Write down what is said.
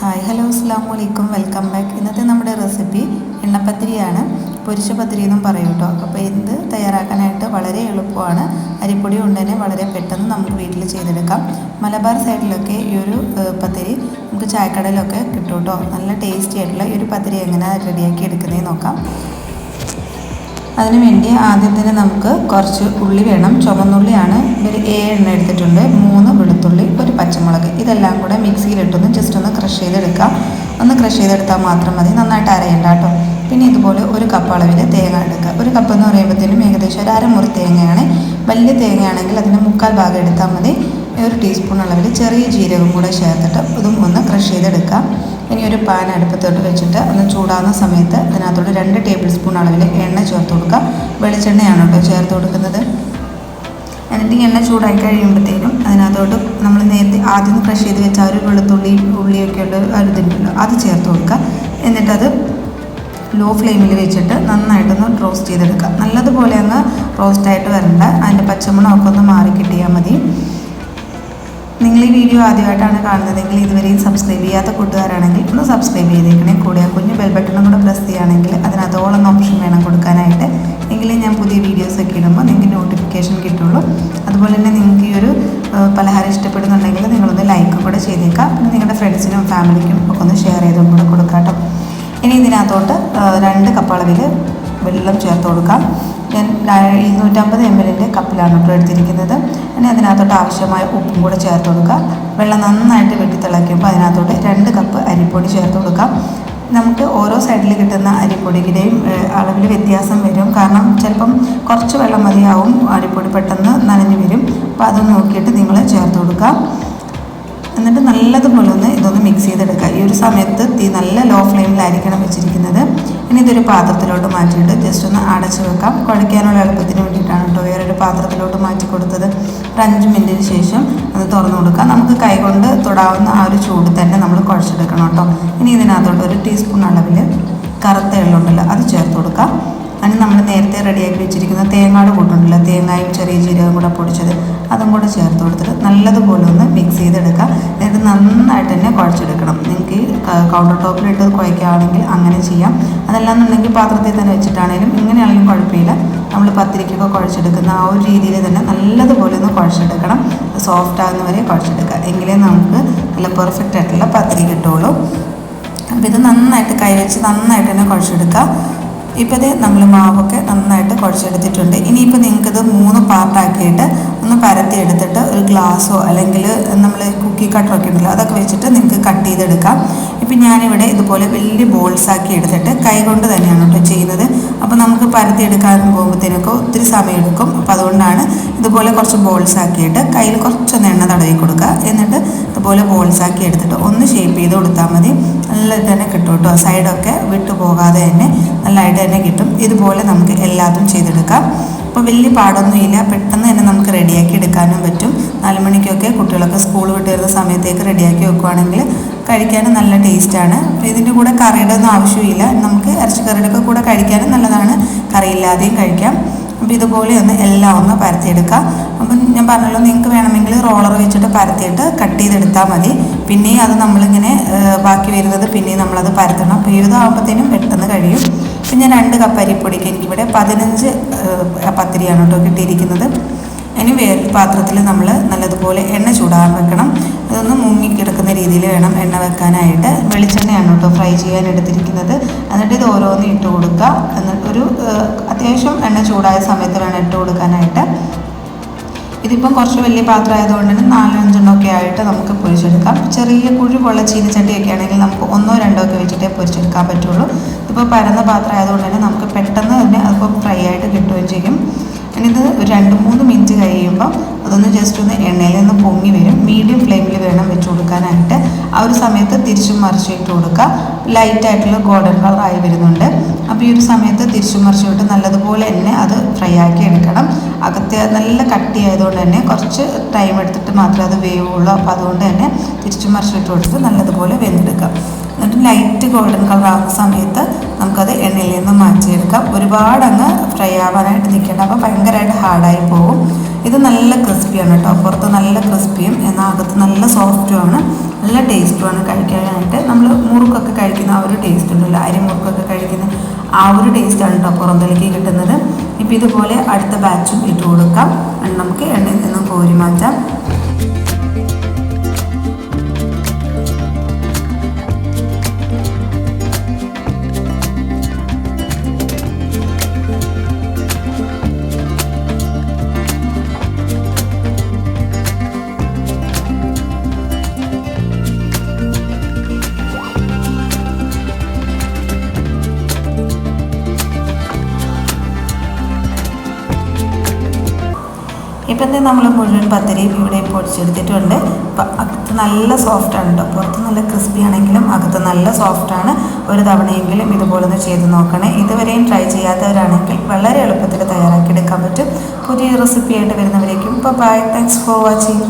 Hi hello അസ്സാം വലൈക്കും welcome back ഇന്നത്തെ നമ്മുടെ റെസിപ്പി എണ്ണപ്പത്തിരിയാണ്. പൊരിച്ച പത്തിരി എന്നും പറയും കേട്ടോ. അപ്പോൾ ഇത് തയ്യാറാക്കാനായിട്ട് വളരെ എളുപ്പമാണ്. അരിപ്പൊടി കൊണ്ട് വളരെ പെട്ടെന്ന് നമുക്ക് വീട്ടിൽ ചെയ്തെടുക്കാം. മലബാർ സൈഡിലൊക്കെ ഈ ഒരു പത്തിരി നമുക്ക് ചായക്കടയിലൊക്കെ കിട്ടും കേട്ടോ. നല്ല ടേസ്റ്റി ആയിട്ടുള്ള ഈ ഒരു പത്തിരി എങ്ങനെ റെഡിയാക്കി എടുക്കുന്നതെന്ന് നോക്കാം. അതിന് വേണ്ടി ആദ്യം തന്നെ നമുക്ക് കുറച്ച് ഉള്ളി വേണം. ചുവന്നുള്ളിയാണ് ഒരു ഏഴെണ്ണം എടുത്തിട്ടുണ്ട്. മൂന്ന് വെളുത്തുള്ളി ഒരു പച്ചമുളക്. ഇതെല്ലാം കൂടെ മിക്സിയിലിട്ടൊന്ന് ജസ്റ്റ് ഒന്ന് ക്രഷ് ചെയ്തെടുക്കാം. ഒന്ന് ക്രഷ് ചെയ്തെടുത്താൽ മാത്രം മതി. നന്നായിട്ട് അരയണ്ട കേട്ടോ. പിന്നെ ഇതുപോലെ ഒരു കപ്പ് അളവിൽ തേങ്ങ എടുക്കുക ഒരു കപ്പ് എന്ന് പറയുമ്പോഴത്തേനും ഏകദേശം ഒരു അരമുറി തേങ്ങയാണ്. വലിയ തേങ്ങയാണെങ്കിൽ അതിന് മുക്കാൽ ഭാഗം എടുത്താൽ മതി. ഒരു ടീസ്പൂൺ അളവിൽ ചെറിയ ജീരകം കൂടെ ചേർത്തിട്ട് ഇതും ഒന്ന് ക്രഷ് ചെയ്തെടുക്കാം. ഇനി ഒരു പാൻ അടുപ്പത്തോട്ട് വെച്ചിട്ട് ഒന്ന് ചൂടാകുന്ന സമയത്ത് അതിനകത്തോട്ട് രണ്ട് ടേബിൾ സ്പൂൺ അളവിൽ എണ്ണ ചേർത്ത് കൊടുക്കുക. വെളിച്ചെണ്ണയാണ് കേട്ടോ ചേർത്ത് കൊടുക്കുന്നത്. എന്നിട്ട് എണ്ണ ചൂടായി കഴിയുമ്പോഴത്തേക്കും അതിനകത്തോട്ട് നമ്മൾ നേരത്തെ ആദ്യം ക്രഷ് ചെയ്ത് വെച്ച ഒരു വെളുത്തുള്ളി ഉള്ളിയൊക്കെ ഉള്ള ഇതുണ്ടല്ലോ അത് ചേർത്ത് കൊടുക്കുക. എന്നിട്ടത് ലോ ഫ്ലെയിമിൽ വെച്ചിട്ട് നന്നായിട്ടൊന്ന് റോസ്റ്റ് ചെയ്തെടുക്കുക. നല്ലതുപോലെ അങ്ങ് റോസ്റ്റായിട്ട് വരണ്ട. അതിന്റെ പച്ചമണമൊക്കെ ഒന്ന് മാറി കിട്ടിയാൽ മതി. ഈ വീഡിയോ ആദ്യമായിട്ടാണ് കാണുന്നതെങ്കിൽ ഇതുവരെയും സബ്സ്ക്രൈബ് ചെയ്യാത്ത കൂട്ടുകാരാണെങ്കിൽ ഒന്ന് സബ്സ്ക്രൈബ് ചെയ്തേക്കണേ. കൂടെ ആ കുഞ്ഞ് ബെൽ ബട്ടണും കൂടെ പ്രസ് ചെയ്യുകയാണെങ്കിൽ അതിനകത്തോളം ഓപ്ഷൻ വേണം കൊടുക്കാനായിട്ട്. എങ്കിലും ഞാൻ പുതിയ വീഡിയോസൊക്കെ ഇടുമ്പോൾ നിങ്ങൾക്ക് നോട്ടിഫിക്കേഷൻ കിട്ടുള്ളൂ അതുപോലെ തന്നെ നിങ്ങൾക്ക് ഈ ഒരു പലഹാരം ഇഷ്ടപ്പെടുന്നുണ്ടെങ്കിൽ നിങ്ങളൊന്ന് ലൈക്ക് കൂടെ ചെയ്തേക്കാം പിന്നെ നിങ്ങളുടെ ഫ്രണ്ട്സിനും ഫാമിലിക്കും ഒക്കെ ഒന്ന് ഷെയർ ചെയ്തും കൂടെ കൊടുക്കാട്ടോ ഇനി ഇതിനകത്തോട്ട് രണ്ട് കപ്പളവിൽ വെള്ളം ചേർത്ത് കൊടുക്കാം. ഞാൻ ഇരുന്നൂറ്റമ്പത് എം എല്ലിന്റെ കപ്പിലാണ് കേട്ടോ എടുത്തിരിക്കുന്നത്. ഇനി അതിനകത്തോട്ട് ആവശ്യമായ ഉപ്പും കൂടെ ചേർത്ത് കൊടുക്കുക. വെള്ളം നന്നായിട്ട് വെട്ടി തിളയ്ക്കുമ്പോൾ അതിനകത്തോട്ട് രണ്ട് കപ്പ് അരിപ്പൊടി ചേർത്ത് കൊടുക്കാം നമുക്ക് ഓരോ സൈഡിൽ കിട്ടുന്ന അരിപ്പൊടിയുടെയും അളവിൽ വ്യത്യാസം വരും. കാരണം ചിലപ്പം കുറച്ച് വെള്ളം മതിയാവും അരിപ്പൊടി പെട്ടെന്ന് നനഞ്ഞു വരും. അപ്പോൾ അത് നോക്കിയിട്ട് നിങ്ങൾ ചേർത്ത് കൊടുക്കുക. എന്നിട്ട് നല്ലതുപോലെ ഒന്ന് ഇതൊന്ന് മിക്സ് ചെയ്തെടുക്കുക. ഈ ഒരു സമയത്ത് തീ നല്ല ലോ ഫ്ലെയിമിലായിരിക്കണം ഇനി ഇതൊരു പാത്രത്തിലോട്ട് മാറ്റിയിട്ട് ജസ്റ്റ് ഒന്ന് അടച്ചു വെക്കാം. കുഴയ്ക്കാനുള്ള എളുപ്പത്തിന് വേണ്ടിയിട്ടാണ് കേട്ടോ വേറൊരു പാത്രത്തിലോട്ട് മാറ്റി കൊടുത്തത്. ഒരു അഞ്ച് മിനിറ്റിന് ശേഷം അത് തുറന്നു കൊടുക്കുക നമുക്ക് കൈകൊണ്ട് തൊടാവുന്ന ആ ഒരു ചൂട് തന്നെ നമ്മൾ കുഴച്ചെടുക്കണം കേട്ടോ ഇനി ഇതിനകത്തോട്ട് ഒരു ടീസ്പൂൺ അളവിൽ കറുത്ത എള്ളുണ്ടല്ലോ അത് ചേർത്ത് കൊടുക്കാം. അതിന് നമ്മൾ നേരത്തെ റെഡിയാക്കി വെച്ചിരിക്കുന്ന തേങ്ങയുടെ കൂട്ടുണ്ടല്ലോ. തേങ്ങയും ചെറിയ ജീരകം കൂടെ പൊടിച്ചത് അതും കൂടെ ചേർത്ത് കൊടുത്തിട്ട് നല്ലതുപോലെ ഒന്ന് മിക്സ് ചെയ്തെടുക്കുക. എന്നിട്ട് നന്നായിട്ട് തന്നെ കുഴച്ചെടുക്കണം. നിങ്ങൾക്ക് കൗണ്ടർ ടോപ്പിലിട്ട് കുഴയ്ക്കുകയാണെങ്കിൽ അങ്ങനെ ചെയ്യാം. അതല്ലാന്നുണ്ടെങ്കിൽ പാത്രത്തിൽ തന്നെ വെച്ചിട്ടാണെങ്കിലും ഇങ്ങനെയാണെങ്കിലും കുഴപ്പമില്ല. നമ്മൾ പത്തിരിക്കൊക്കെ കുഴച്ചെടുക്കുന്ന ആ ഒരു രീതിയിൽ തന്നെ നല്ലതുപോലെ ഒന്ന് കുഴച്ചെടുക്കണം. സോഫ്റ്റ് ആകുന്ന വരെ കുഴച്ചെടുക്കുക. എങ്കിലേ നമുക്ക് നല്ല പെർഫെക്റ്റ് ആയിട്ടുള്ള പത്തിരി കിട്ടുള്ളൂ അപ്പോൾ ഇത് നന്നായിട്ട് കൈവച്ച് നന്നായിട്ട് തന്നെ കുഴച്ചെടുക്കുക. ഇപ്പോൾ ഇത് നമ്മൾ മാവൊക്കെ നന്നായിട്ട് കുഴച്ചെടുത്തിട്ടുണ്ട്. ഇനിയിപ്പോൾ നിങ്ങൾക്കിത് മൂന്ന് പാർട്ടാക്കിയിട്ട് ഒന്ന് പരത്തി എടുത്തിട്ട് ഒരു ഗ്ലാസ്സോ അല്ലെങ്കിൽ നമ്മൾ കുക്കി കട്ടറൊക്കെ ഉണ്ടല്ലോ അതൊക്കെ വെച്ചിട്ട് നിങ്ങൾക്ക് കട്ട് ചെയ്തെടുക്കാം. ഇപ്പം ഞാനിവിടെ ഇതുപോലെ വലിയ ബോൾസ് ആക്കി എടുത്തിട്ട് കൈ കൊണ്ട് തന്നെയാണ് കേട്ടോ ചെയ്യുന്നത്. അപ്പോൾ നമുക്ക് പരത്തി എടുക്കാൻ പോകുമ്പോഴത്തേനൊക്കെ ഒത്തിരി സമയം എടുക്കും. അപ്പോൾ അതുകൊണ്ടാണ് ഇതുപോലെ കുറച്ച് ബോൾസ് ആക്കിയിട്ട് കയ്യിൽ കുറച്ചൊന്ന് എണ്ണ തടവി കൊടുക്കുക. എന്നിട്ട് ഇതുപോലെ ബോൾസ് ആക്കി എടുത്തിട്ട് ഒന്ന് ഷേപ്പ് ചെയ്ത് കൊടുത്താൽ മതി. നല്ലതായിട്ട് തന്നെ കിട്ടും കേട്ടോ സൈഡൊക്കെ വിട്ടു പോകാതെ തന്നെ നല്ലതായിട്ട് തന്നെ കിട്ടും. ഇതുപോലെ നമുക്ക് എല്ലാതും ചെയ്തെടുക്കാം. അപ്പോൾ വലിയ പാടൊന്നുമില്ല. പെട്ടെന്ന് തന്നെ നമുക്ക് റെഡിയാക്കി എടുക്കാനും പറ്റും. നാലുമണിക്കൊക്കെ കുട്ടികളൊക്കെ സ്കൂൾ വിട്ട് വരുന്ന സമയത്തേക്ക് റെഡിയാക്കി വെക്കുവാണെങ്കിൽ കഴിക്കാനും നല്ല ടേസ്റ്റാണ്. ഇതിന്റെ കൂടെ കറിയുടെ ഒന്നും ആവശ്യമില്ല. നമുക്ക് ഇറച്ചിക്കറിയുടെ ഒക്കെ കൂടെ കഴിക്കാനും നല്ലതാണ്. കറിയില്ലാതെയും കഴിക്കാം. അപ്പോൾ ഇതുപോലെ ഒന്ന് എല്ലാം ഒന്ന് പരത്തിയെടുക്കുക അപ്പം ഞാൻ പറഞ്ഞല്ലോ നിങ്ങൾക്ക് വേണമെങ്കിൽ റോളർ വെച്ചിട്ട് പരത്തിയിട്ട് കട്ട് ചെയ്തെടുത്താൽ മതി. പിന്നെയും അത് നമ്മളിങ്ങനെ ബാക്കി വരുന്നത് പിന്നെയും നമ്മളത് പരത്തണം. അപ്പോൾ ഏതാകുമ്പോഴത്തേനും പെട്ടെന്ന് കഴിയും. പിന്നെ രണ്ട് കപ്പ് അരിപ്പൊടിക്ക് എനിക്കിവിടെ പതിനഞ്ച് പത്തിരിയാണ് കേട്ടോ കിട്ടിയിരിക്കുന്നത്. ഇനി വേ പാത്രത്തിൽ നമ്മൾ നല്ലതുപോലെ എണ്ണ ചൂടാൻ വെക്കണം. അതൊന്ന് മുങ്ങിക്കിടക്കുന്ന രീതിയിൽ വേണം എണ്ണ വെക്കാനായിട്ട്. വെളിച്ചെണ്ണയാണ് കേട്ടോ ഫ്രൈ ചെയ്യാൻ എടുത്തിരിക്കുന്നത്. എന്നിട്ട് ഇത് ഓരോന്ന് ഇട്ട് കൊടുക്കുക. എന്നിട്ട് ഒരു ഏഹ്, അത്യാവശ്യം എണ്ണ ചൂടായ സമയത്ത് വേണം ഇട്ട് കൊടുക്കാനായിട്ട്. ഇതിപ്പം കുറച്ച് വലിയ പാത്രം ആയതുകൊണ്ട് തന്നെ നാലഞ്ചെണ്ണം ഒക്കെ ആയിട്ട് നമുക്ക് പൊരിച്ചെടുക്കാം. ചെറിയ കുഴിവുള്ള ചീനിച്ചട്ടിയൊക്കെ ആണെങ്കിൽ നമുക്ക് ഒന്നോ രണ്ടോ ഒക്കെ വെച്ചിട്ടേ പൊരിച്ചെടുക്കാൻ പറ്റുള്ളൂ. ഇപ്പോൾ പരന്ന പാത്രം ആയതുകൊണ്ട് തന്നെ നമുക്ക് പെട്ടെന്ന് തന്നെ അതിപ്പോൾ ഫ്രൈ ആയിട്ട് കിട്ടുകയും ചെയ്യും. ഇനി ഇത് ഒരു രണ്ട് മൂന്ന് മിനിറ്റ് കഴിയുമ്പോൾ അതൊന്ന് ജസ്റ്റ് ഒന്ന് എണ്ണയിൽ നിന്ന് പൊങ്ങി വരും. മീഡിയം ഫ്ലെയിമിൽ വേണം വെച്ച് കൊടുക്കാനായിട്ട്. ആ ഒരു സമയത്ത് തിരിച്ചും മറിച്ചും ഇട്ട് കൊടുക്കുക. ലൈറ്റായിട്ടുള്ള ഗോൾഡൻ കളർ ആയി വരുന്നുണ്ട്. അപ്പോൾ ഈ ഒരു സമയത്ത് തിരിച്ചും മറിച്ചും ഇട്ട് നല്ലതുപോലെ തന്നെ അത് ഫ്രൈ ആക്കി എടുക്കണം. അകത്തെ നല്ല കട്ടി ആയതുകൊണ്ട് തന്നെ കുറച്ച് ടൈം എടുത്തിട്ട് മാത്രമേ അത് വേവുള്ളൂ. അപ്പോൾ അതുകൊണ്ട് തന്നെ തിരിച്ചും മറിച്ചും ഇട്ട് കൊടുത്ത് നല്ലതുപോലെ വെന്തെടുക്കാം. എന്നിട്ട് ലൈറ്റ് ഗോൾഡൻ കളർ ആകുന്ന സമയത്ത് നമുക്കത് എണ്ണയിൽ നിന്ന് മാറ്റിയെടുക്കാം. ഒരുപാട് അങ്ങ് ഫ്രൈ ആവാനായിട്ട് നിൽക്കേണ്ട. അപ്പോൾ ഭയങ്കരമായിട്ട് ഹാർഡായി പോകും. ഇത് നല്ല ക്രിസ്പിയാണ് കേട്ടോ. പുറത്ത് നല്ല ക്രിസ്പിയും എന്നാൽ അകത്ത് നല്ല സോഫ്റ്റുമാണ് നല്ല ടേസ്റ്റുമാണ് കഴിക്കാനായിട്ട്. നമ്മൾ മുറുക്കൊക്കെ കഴിക്കുന്ന ആ ഒരു ടേസ്റ്റ് ഉണ്ടല്ലോ. അരിമുറുക്കൊക്കെ കഴിക്കുന്ന ആ ഒരു ടേസ്റ്റാണ് കേട്ടോ പുറന്തലേക്ക് കിട്ടുന്നത്. ഇപ്പം ഇതുപോലെ അടുത്ത ബാച്ചും ഇട്ട് കൊടുക്കാം. നമുക്ക് എണ്ണയിൽ നിന്നും കോരി മാറ്റാം. ഇപ്പം തന്നെ നമ്മൾ മുഴുവൻ പത്തിരിയും ഇവിടെ പൊടിച്ചെടുത്തിട്ടുണ്ട്. അകത്ത് നല്ല സോഫ്റ്റാണ് കേട്ടോ പുറത്ത് നല്ല ക്രിസ്പി ആണെങ്കിലും അകത്ത് നല്ല സോഫ്റ്റാണ് ഒരു തവണയെങ്കിലും ഇതുപോലെ ഒന്ന് ചെയ്ത് നോക്കണേ. ഇതുവരെയും ട്രൈ ചെയ്യാത്തവരാണെങ്കിൽ വളരെ എളുപ്പത്തിൽ തയ്യാറാക്കി എടുക്കാൻ പറ്റും. പുതിയ റെസിപ്പി ആയിട്ട് വരുന്നവരേക്കും. ഇപ്പോൾ ബൈ താങ്ക്സ് ഫോർ വാച്ചിങ്